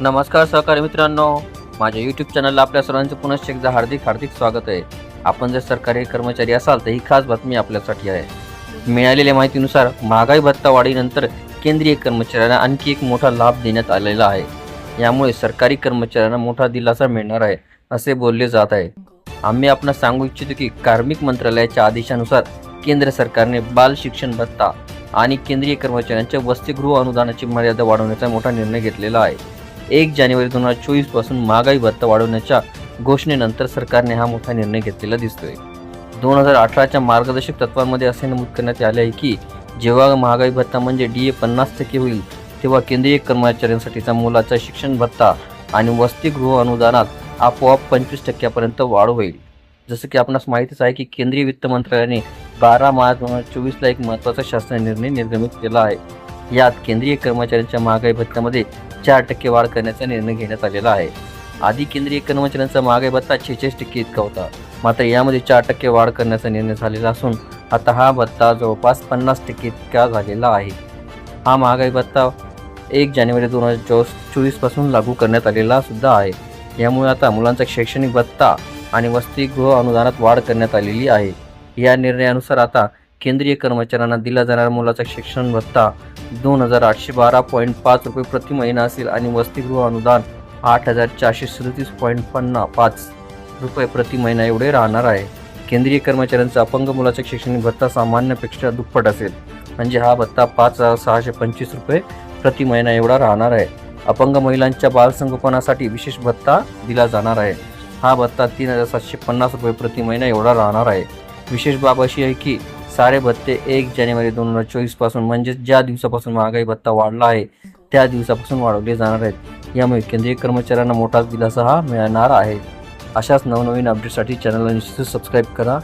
नमस्कार सहकारी मित्रांनो. माझ्या यूट्यूब चॅनलला आपल्या सर्वांचं पुनश्च एकदा हार्दिक हार्दिक स्वागत आहे. आपण जर सरकारी कर्मचारी असाल तर ही खास बातमी आपल्यासाठी आहे. मिळालेल्या माहितीनुसार महागाई भत्ता वाढीनंतर केंद्रीय कर्मचाऱ्यांना आणखी एक मोठा लाभ देण्यात आलेला आहे. यामुळे सरकारी कर्मचाऱ्यांना मोठा दिलासा मिळणार आहे असे बोलले जात आहे. आम्ही आपणास सांगू इच्छितो की कार्मिक मंत्रालयाच्या आदेशानुसार केंद्र सरकारने बाल शिक्षण भत्ता आणि केंद्रीय कर्मचाऱ्यांच्या वसतिगृह अनुदानाची मर्यादा वाढवण्याचा मोठा निर्णय घेतलेला आहे. एक जानेवारी दोन हजार चोवीसपासून महागाई भत्ता वाढवण्याच्या घोषणेनंतर सरकारने हा मोठा निर्णय घेतलेला दिसतोय. दोन हजार अठराच्या मार्गदर्शक तत्वांमध्ये असे नमूद करण्यात आले आहे की जेव्हा महागाई भत्ता म्हणजे डी ए पन्नास टक्के होईल तेव्हा केंद्रीय कर्मचाऱ्यांसाठीचा मुलाचा शिक्षण भत्ता आणि वसतिगृह अनुदानात आपोआप पंचवीस टक्क्यापर्यंत वाढ होईल. जसं की आपणास माहितीच आहे की केंद्रीय वित्त मंत्रालयाने बारा मार्च दोन हजार चोवीसला एक महत्त्वाचा शासन निर्णय निर्गमित केला आहे. यात केंद्रीय कर्मचाऱ्यांच्या महागाई भत्त्यामध्ये चार टक्के वाढ करण्याचा निर्णय घेण्यात आलेला आहे. आधी केंद्रीय कर्मचाऱ्यांचा महागाई भत्ता छेचाळीस टक्के इतका होता. मात्र यामध्ये चार टक्के वाढ करण्याचा निर्णय झालेला असून आता हा भत्ता जवळपास पन्नास टक्के इतका झालेला आहे. हा महागाई भत्ता एक जानेवारी दोन हजार चोवीस चोवीसपासून लागू करण्यात आलेला सुद्धा आहे. यामुळे आता मुलांचा शैक्षणिक भत्ता आणि वसतिगृह अनुदानात वाढ करण्यात आलेली आहे. या निर्णयानुसार आता केंद्रीय कर्मचाऱ्यांना दिला जाणारा मुलाचा शिक्षण भत्ता दोन हजार आठशे बारा पॉईंट पाच रुपये प्रति महिना असेल आणि वसतिगृह अनुदान आठ हजार चारशे सदतीस पॉईंट पन्नास पाच रुपये प्रति महिना एवढे राहणार आहे. केंद्रीय कर्मचाऱ्यांचा अपंग मुलाचा शैक्षणिक भत्ता सामान्यपेक्षा दुप्पट असेल. म्हणजे हा भत्ता पाच हजार सहाशे पंचवीस रुपये प्रति महिना एवढा राहणार आहे. अपंग महिलांच्या बालसंगोपनासाठी विशेष भत्ता दिला जाणार आहे. हा भत्ता तीन हजार सातशे पन्नास रुपये प्रति महिना एवढा राहणार आहे. विशेष बाब अशी आहे की सारे भत्ते एक जानेवारी दोन हजार चोवीसपासून म्हणजेच ज्या दिवसापासून महागाई भत्ता वाढला आहे त्या दिवसापासून वाढवले जाणार आहेत. यामुळे केंद्रीय कर्मचाऱ्यांना मोठाच दिलासा हा मिळणार आहे. अशाच नवनवीन अपडेटसाठी चॅनलला निश्चित सबस्क्राईब करा.